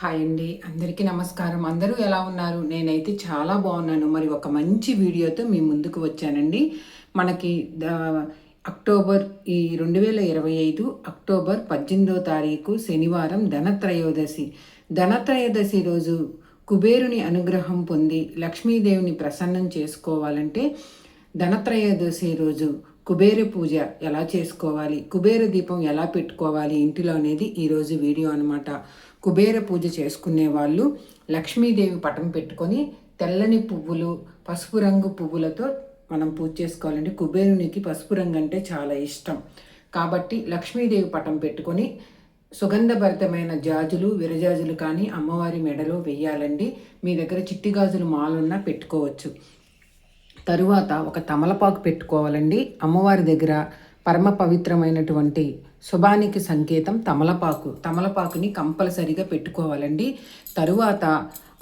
Hi అండి. అందరికీ నమస్కారం. అందరూ ఎలా ఉన్నారు? నేనైతే చాలా బాగున్నాను. మరి ఒక మంచి వీడియోతో మీ ముందుకు వచ్చానండి. మనకి అక్టోబర్ ఈ రెండు వేల ఇరవై ఐదు అక్టోబర్ పద్దెనిమిదో తారీఖు శనివారం ధనత్రయోదశి. ధనత్రయోదశి రోజు కుబేరుని అనుగ్రహం పొంది లక్ష్మీదేవిని ప్రసన్నం చేసుకోవాలంటే ధనత్రయోదశి రోజు కుబేర పూజ ఎలా చేసుకోవాలి? కుబేర దీపం ఎలా పెట్టుకోవాలి? ఇంటిలో అనేది ఈరోజు వీడియో అనమాట కుబేర పూజ చేసుకునే వాళ్ళు లక్ష్మీదేవి పటం పెట్టుకొని తెల్లని పువ్వులు పసుపు రంగు పువ్వులతో మనం పూజ చేసుకోవాలండి. కుబేరునికి పసుపు రంగు అంటే చాలా ఇష్టం. కాబట్టి లక్ష్మీదేవి పటం పెట్టుకొని సుగంధభరితమైన జాజులు విరజాజులు కానీ అమ్మవారి మెడలో వెయ్యాలండి మీ దగ్గర చిట్టి గాజులు మాలున్నా పెట్టుకోవచ్చు. తరువాత ఒక తమలపాకు పెట్టుకోవాలండి. అమ్మవారి దగ్గర పరమ పవిత్రమైనటువంటి శుభానికి సంకేతం తమలపాకు. తమలపాకుని కంపల్సరిగా పెట్టుకోవాలండి. తరువాత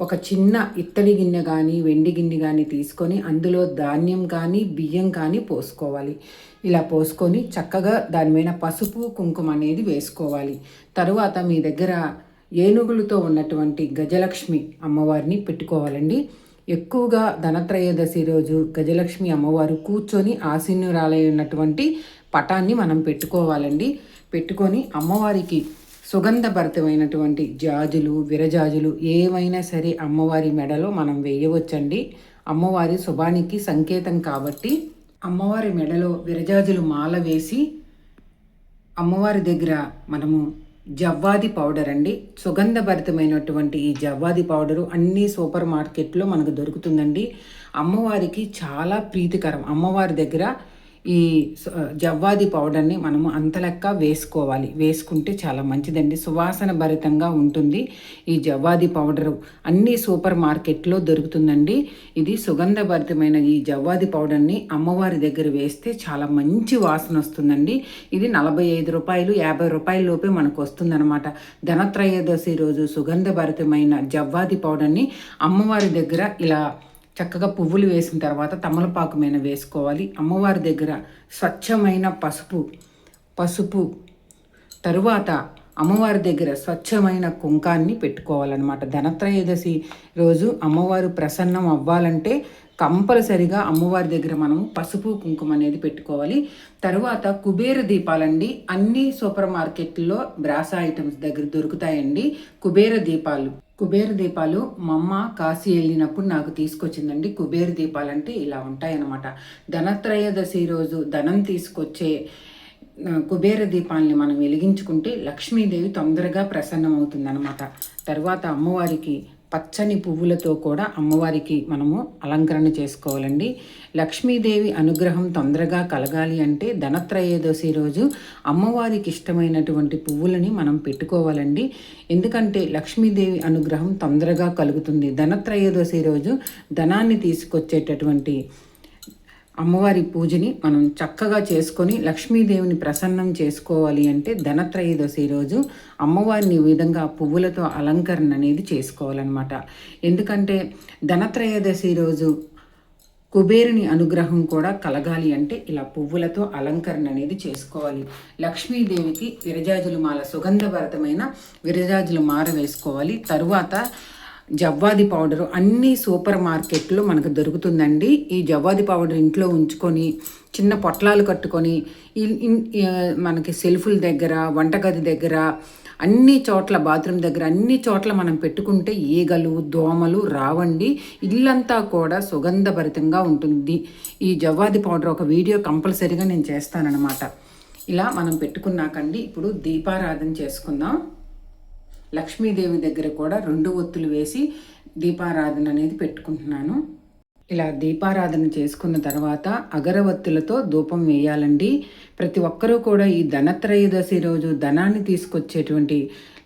ఒక చిన్న ఇత్తడి గిన్నె కానీ వెండి గిన్నె కానీ తీసుకొని అందులో ధాన్యం కానీ బియ్యం కానీ పోసుకోవాలి. ఇలా పోసుకొని చక్కగా దాని పసుపు కుంకుమ అనేది వేసుకోవాలి. తరువాత మీ దగ్గర ఏనుగులతో ఉన్నటువంటి గజలక్ష్మి అమ్మవారిని పెట్టుకోవాలండి. ఎక్కువగా ధనత్రయోదశి రోజు గజలక్ష్మి అమ్మవారు కూర్చొని ఆసీనురాలై ఉన్నటువంటి పటాన్ని మనం పెట్టుకోవాలండి. పెట్టుకొని అమ్మవారికి సుగంధభరితమైనటువంటి జాజులు విరజాజులు ఏవైనా సరే అమ్మవారి మెడలో మనం వేయవచ్చండి. అమ్మవారి శుభానికి సంకేతం కాబట్టి అమ్మవారి మెడలో విరజాజులు మాల వేసి అమ్మవారి దగ్గర మనము జవ్వాది పౌడర్ అండి. సుగంధభరితమైనటువంటి ఈ జవ్వాది పౌడరు అన్ని సూపర్ మార్కెట్లో మనకు దొరుకుతుందండి. అమ్మవారికి చాలా ప్రీతికరం. అమ్మవారి దగ్గర ఈ జవ్వాది పౌడర్ని మనము అంత లెక్క వేసుకోవాలి. వేసుకుంటే చాలా మంచిదండి. సువాసన భరితంగా ఉంటుంది ఈ జవ్వాది పౌడరు. అన్ని సూపర్ మార్కెట్లో దొరుకుతుందండి. ఇది సుగంధభరితమైన ఈ జవ్వాది పౌడర్ని అమ్మవారి దగ్గర వేస్తే చాలా మంచి వాసన వస్తుందండి. ఇది నలభై ఐదు రూపాయలు యాభై రూపాయల లోపే మనకు వస్తుందన్నమాట. ధనత్రయోదశి రోజు సుగంధభరితమైన జవ్వాది పౌడర్ని అమ్మవారి దగ్గర ఇలా చక్కగా పువ్వులు వేసిన తర్వాత తమలపాకు మీద వేసుకోవాలి. అమ్మవారి దగ్గర స్వచ్ఛమైన పసుపు పసుపు తరువాత అమ్మవారి దగ్గర స్వచ్ఛమైన కుంకాన్ని పెట్టుకోవాలన్నమాట. ధనత్రయోదశి రోజు అమ్మవారు ప్రసన్నం అవ్వాలంటే కంపల్సరిగా అమ్మవారి దగ్గర మనము పసుపు కుంకుమ అనేది పెట్టుకోవాలి. తరువాత కుబేర దీపాలండి. అన్ని సూపర్ మార్కెట్లో బ్రాస ఐటమ్స్ దగ్గర దొరుకుతాయండి కుబేర దీపాలు. కుబేర దీపాలు మా అమ్మ కాశీ వెళ్ళినప్పుడు నాకు తీసుకొచ్చిందండి. కుబేర దీపాలు అంటే ఇలా ఉంటాయన్నమాట. ధనత్రయోదశి రోజు ధనం తీసుకొచ్చే కుబేర దీపాలని మనం వెలిగించుకుంటే లక్ష్మీదేవి తొందరగా ప్రసన్నమవుతుందన్నమాట. తర్వాత అమ్మవారికి పచ్చని పువ్వులతో కూడా అమ్మవారికి మనము అలంకరణ చేసుకోవాలండి. లక్ష్మీదేవి అనుగ్రహం తొందరగా కలగాలి అంటే ధనత్రయోదశి రోజు అమ్మవారికి ఇష్టమైనటువంటి పువ్వులని మనం పెట్టుకోవాలండి. ఎందుకంటే లక్ష్మీదేవి అనుగ్రహం తొందరగా కలుగుతుంది. ధనత్రయోదశి రోజు ధనాన్ని తీసుకొచ్చేటటువంటి అమ్మవారి పూజని మనం చక్కగా చేసుకొని లక్ష్మీదేవిని ప్రసన్నం చేసుకోవాలి అంటే ధనత్రయోదశి రోజు అమ్మవారిని విధంగా పువ్వులతో అలంకరణ అనేది చేసుకోవాలన్నమాట. ఎందుకంటే ధనత్రయోదశి రోజు కుబేరుని అనుగ్రహం కూడా కలగాలి అంటే ఇలా పువ్వులతో అలంకరణ అనేది చేసుకోవాలి. లక్ష్మీదేవికి విరజాజులు మాల సుగంధభరితమైన విరజాజులు మార వేసుకోవాలి. తరువాత జవ్వాది పౌడరు అన్ని సూపర్ మార్కెట్లో మనకు దొరుకుతుందండి. ఈ జవ్వాది పౌడర్ ఇంట్లో ఉంచుకొని చిన్న పొట్లాలు కట్టుకొని మనకి సెల్ఫుల దగ్గర వంటగది దగ్గర అన్ని చోట్ల బాత్రూమ్ దగ్గర అన్ని చోట్ల మనం పెట్టుకుంటే ఈగలు దోమలు రావండి. ఇల్లంతా కూడా సుగంధభరితంగా ఉంటుంది. ఈ జవ్వాది పౌడర్ ఒక వీడియో కంపల్సరీగా నేను చేస్తానన్నమాట. ఇలా మనం పెట్టుకున్నాకండి. ఇప్పుడు దీపారాధన చేసుకుందాం. లక్ష్మీదేవి దగ్గర కూడా రెండు ఒత్తులు వేసి దీపారాధన అనేది పెట్టుకుంటున్నాను. ఇలా దీపారాధన చేసుకున్న తర్వాత అగరవత్తులతో ధూపం వేయాలండి. ప్రతి ఒక్కరూ కూడా ఈ ధనత్రయోదశి రోజు ధనాన్ని తీసుకొచ్చేటువంటి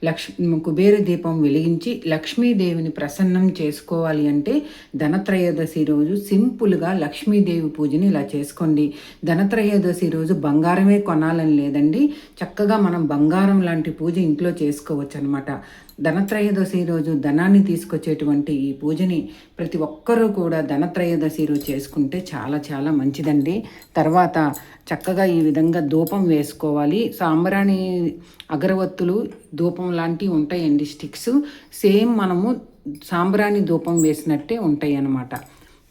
లక్ష్మి కుబేర దీపం వెలిగించి లక్ష్మీదేవిని ప్రసన్నం చేసుకోవాలి అంటే ధనత్రయోదశి రోజు సింపుల్గా లక్ష్మీదేవి పూజని ఇలా చేసుకోండి. ధనత్రయోదశి రోజు బంగారమే కొనాలని లేదండి. చక్కగా మనం బంగారం లాంటి పూజ ఇంట్లో చేసుకోవచ్చు అనమాట ధనత్రయోదశి రోజు ధనాన్ని తీసుకొచ్చేటువంటి ఈ పూజని ప్రతి ఒక్కరూ కూడా ధన ధనత్రయోదశి రోజు చేసుకుంటే చాలా చాలా మంచిదండి. తర్వాత చక్కగా ఈ విధంగా ధూపం వేసుకోవాలి. సాంబ్రాణి అగరవత్తులు ధూపం లాంటివి ఉంటాయండి స్టిక్స్. సేమ్ మనము సాంబ్రాణి ధూపం వేసినట్టే ఉంటాయి అన్నమాట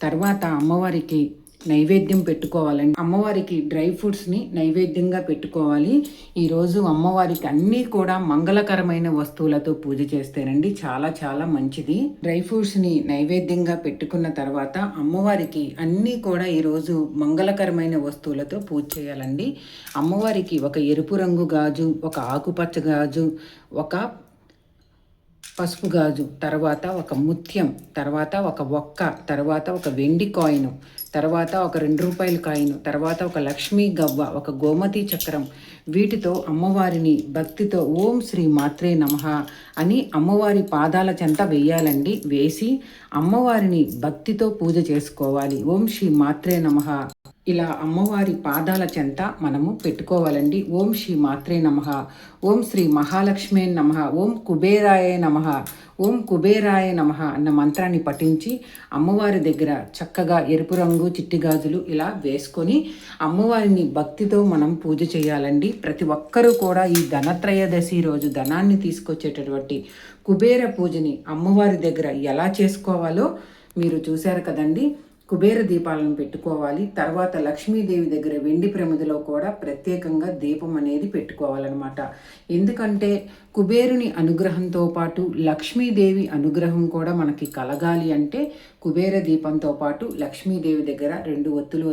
తర్వాత అమ్మవారికి నైవేద్యం పెట్టుకోవాలండి. అమ్మవారికి డ్రై ఫ్రూట్స్ని నైవేద్యంగా పెట్టుకోవాలి. ఈరోజు అమ్మవారికి అన్నీ కూడా మంగళకరమైన వస్తువులతో పూజ చేస్తేనండి చాలా చాలా మంచిది. డ్రై ఫ్రూట్స్ని నైవేద్యంగా పెట్టుకున్న తర్వాత అమ్మవారికి అన్నీ కూడా ఈరోజు మంగళకరమైన వస్తువులతో పూజ చేయాలండి. అమ్మవారికి ఒక ఎరుపు రంగు గాజు ఒక ఆకుపచ్చ గాజు ఒక పసుపు గాజు తర్వాత ఒక ముత్యం తర్వాత ఒక ఒక్క తర్వాత ఒక వెండి కాయిన్ తర్వాత ఒక రెండు రూపాయల కాయిన్ తర్వాత ఒక లక్ష్మీ గవ్వ ఒక గోమతి చక్రం వీటితో అమ్మవారిని భక్తితో ఓం శ్రీ మాత్రే నమ అని అమ్మవారి పాదాల చెంత వేయాలండి వేసి అమ్మవారిని భక్తితో పూజ చేసుకోవాలి. ఓం శ్రీ మాత్రే నమ. ఇలా అమ్మవారి పాదాల చెంత మనము పెట్టుకోవాలండి. ఓం శ్రీ మాత్రే నమ. ఓం శ్రీ మహాలక్ష్మే నమ. ఓం కుబేరాయ నమ. ఓం కుబేరాయ నమ అన్న మంత్రాన్ని పఠించి అమ్మవారి దగ్గర చక్కగా ఎరుపు రంగు చిట్టి గాజులు ఇలా వేసుకొని అమ్మవారిని భక్తితో మనం పూజ చేయాలండి. ప్రతి ఒక్కరూ కూడా ఈ ధనత్రయోదశి రోజు ధనాన్ని తీసుకొచ్చేటటువంటి కుబేర పూజని అమ్మవారి దగ్గర ఎలా చేసుకోవాలో మీరు చూశారు కదండి. కుబేర దీపాలను పెట్టుకోవాలి. తర్వాత లక్ష్మీదేవి దగ్గర వెండి ప్రమిదలో కూడా ప్రత్యేకంగా దీపం అనేది పెట్టుకోవాలన్నమాట. ఎందుకంటే కుబేరుని అనుగ్రహంతో పాటు లక్ష్మీదేవి అనుగ్రహం కూడా మనకి కలగాలి అంటే కుబేర దీపంతో పాటు లక్ష్మీదేవి దగ్గర రెండు ఒత్తులు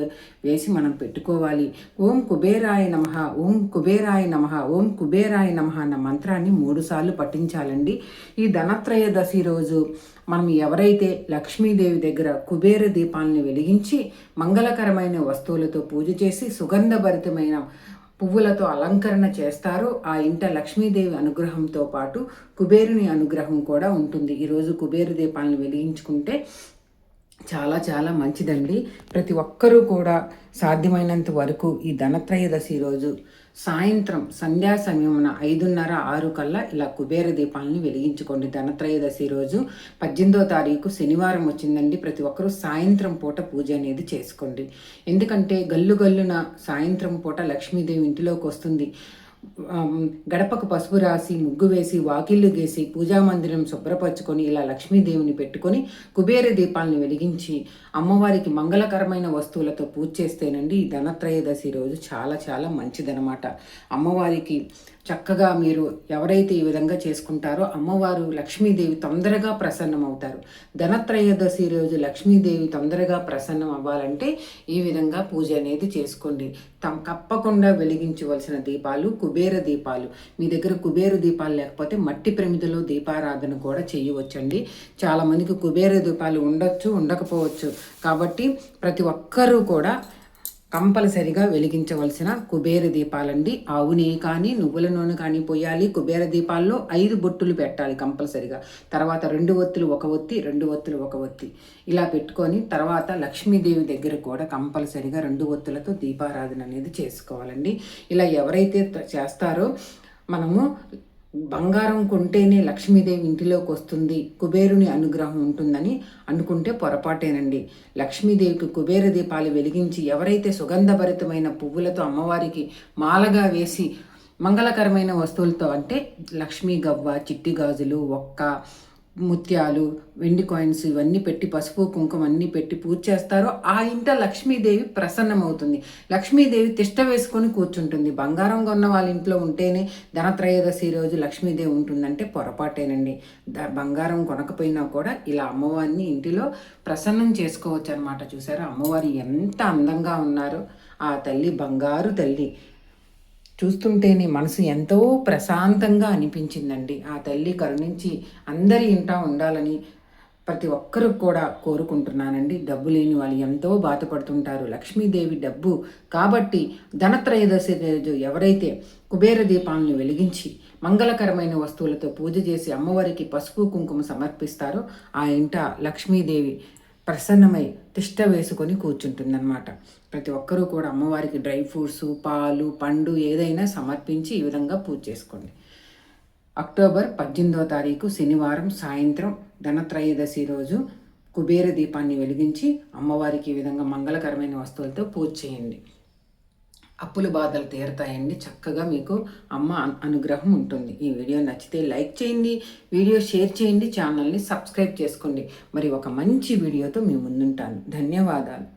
వేసి మనం పెట్టుకోవాలి. ఓం కుబేరాయ నమ ఓం కుబేరాయ నమ ఓం కుబేరాయ నమ అన్న మంత్రాన్ని మూడుసార్లు పఠించాలండి. ఈ ధనత్రయోదశి రోజు మనం ఎవరైతే లక్ష్మీదేవి దగ్గర కుబేర దీపాలను వెలిగించి మంగళకరమైన వస్తువులతో పూజ చేసి సుగంధభరితమైన పువ్వులతో అలంకరణ చేస్తారో ఆ ఇంట లక్ష్మీదేవి అనుగ్రహంతో పాటు కుబేరుని అనుగ్రహం కూడా ఉంటుంది. ఈరోజు కుబేర దీపాలను వెలిగించుకుంటే చాలా చాలా మంచిదండి. ప్రతి ఒక్కరూ కూడా సాధ్యమైనంత వరకు ఈ ధనత్రయోదశి రోజు సాయంత్రం సంధ్యా సమయమున ఐదున్నర ఆరు కల్లా ఇలా కుబేర దీపాలని వెలిగించుకోండి. ధనత్రయోదశి రోజు పద్దెనిమిదో తారీఖు శనివారం వచ్చిందండి. ప్రతి ఒక్కరూ సాయంత్రం పూట పూజ అనేది చేసుకోండి. ఎందుకంటే గల్లు గల్లున సాయంత్రం పూట లక్ష్మీదేవి ఇంటిలోకి వస్తుంది. గడపకు పసుపు రాసి ముగ్గు వేసి వాకిళ్ళు గేసి పూజా మందిరం శుభ్రపరచుకొని ఇలా లక్ష్మీదేవిని పెట్టుకొని కుబేర దీపాలను వెలిగించి అమ్మవారికి మంగళకరమైన వస్తువులతో పూజ చేస్తేనండి ఈ ధనత్రయోదశి రోజు చాలా చాలా మంచిదనమాట అమ్మవారికి చక్కగా మీరు ఎవరైతే ఈ విధంగా చేసుకుంటారో అమ్మవారు లక్ష్మీదేవి తొందరగా ప్రసన్నం అవుతారు ధనత్రయోదశి రోజు లక్ష్మీదేవి తొందరగా ప్రసన్నం అవ్వాలంటే ఈ విధంగా పూజ అనేది చేసుకోండి. తమ తప్పకుండా వెలిగించవలసిన దీపాలు కుబేర దీపాలు. మీ దగ్గర కుబేర దీపాలు లేకపోతే మట్టి ప్రమిదలో దీపారాధన కూడా చేయవచ్చండి. చాలామందికి కుబేర దీపాలు ఉండొచ్చు ఉండకపోవచ్చు. కాబట్టి ప్రతి ఒక్కరూ కూడా కంపల్సరిగా వెలిగించవలసిన కుబేర దీపాలండి. ఆవు నెయ్యి కానీ నువ్వుల నూనె కానీ పోయాలి. కుబేర దీపాల్లో ఐదు బొట్టులు పెట్టాలి కంపల్సరిగా. తర్వాత రెండు ఒత్తులు ఒక ఒత్తి రెండు ఒత్తులు ఒక ఒత్తి. ఇలా పెట్టుకొని తర్వాత లక్ష్మీదేవి దగ్గర కూడా కంపల్సరిగా రెండు ఒత్తులతో దీపారాధన అనేది చేసుకోవాలండి. ఇలా ఎవరైతే చేస్తారో మనము బంగారం కొంటేనే లక్ష్మీదేవి ఇంటిలోకి వస్తుంది కుబేరుని అనుగ్రహం ఉంటుందని అనుకుంటే పొరపాటేనండి. లక్ష్మీదేవికి కుబేర దీపాలు వెలిగించి ఎవరైతే సుగంధభరితమైన పువ్వులతో అమ్మవారికి మాలగా వేసి మంగళకరమైన వస్తువులతో అంటే లక్ష్మీ గవ్వ చిట్టి గాజులు ఒక్క ముత్యాలు వెండి కాయిన్స్ ఇవన్నీ పెట్టి పసుపు కుంకుమ అన్నీ పెట్టి పూజ చేస్తారో ఆ ఇంట లక్ష్మీదేవి ప్రసన్నమవుతుంది. లక్ష్మీదేవి తిష్ట వేసుకొని కూర్చుంటుంది. బంగారం కొన్న వాళ్ళ ఇంట్లో ఉంటేనే ధనత్రయోదశి రోజు లక్ష్మీదేవి ఉంటుందంటే పొరపాటేనండి. బంగారం కొనకపోయినా కూడా ఇలా అమ్మవారిని ఇంటిలో ప్రసన్నం చేసుకోవచ్చు అనమాట చూసారా? అమ్మవారి ఎంత అందంగా ఉన్నారో. ఆ తల్లి బంగారు తల్లి. చూస్తుంటేనే మనసు ఎంతో ప్రశాంతంగా అనిపించిందండి. ఆ తల్లి కరుణించి అందరి ఇంటా ఉండాలని ప్రతి ఒక్కరు కూడా కోరుకుంటున్నానండి. డబ్బు లేని వాళ్ళు ఎంతో బాధపడుతుంటారు. లక్ష్మీదేవి డబ్బు కాబట్టి ధనత్రయోదశి రోజు ఎవరైతే కుబేర దీపాలను వెలిగించి మంగళకరమైన వస్తువులతో పూజ చేసి అమ్మవారికి పసుపు కుంకుమ సమర్పిస్తారో ఆ ఇంట లక్ష్మీదేవి ప్రసన్నమై తిష్ట వేసుకొని కూర్చుంటుందన్నమాట. ప్రతి ఒక్కరూ కూడా అమ్మవారికి డ్రై ఫ్రూట్స్ పాలు పండు ఏదైనా సమర్పించి ఈ విధంగా పూజ చేసుకోండి. అక్టోబర్ పద్దెనిమిదో తారీఖు శనివారం సాయంత్రం ధనత్రయోదశి రోజు కుబేర దీపాన్ని వెలిగించి అమ్మవారికి ఈ విధంగా మంగళకరమైన వస్తువులతో పూజ చేయండి. అప్పుల బాధలు తీరతాయండి. చక్కగా మీకు అమ్మ అనుగ్రహం ఉంటుంది. ఈ వీడియో నచ్చితే లైక్ చేయండి వీడియో షేర్ చేయండి ఛానల్ని సబ్స్క్రైబ్ చేసుకోండి. మరి ఒక మంచి వీడియోతో మీ ముందుంటాను. ధన్యవాదాలు.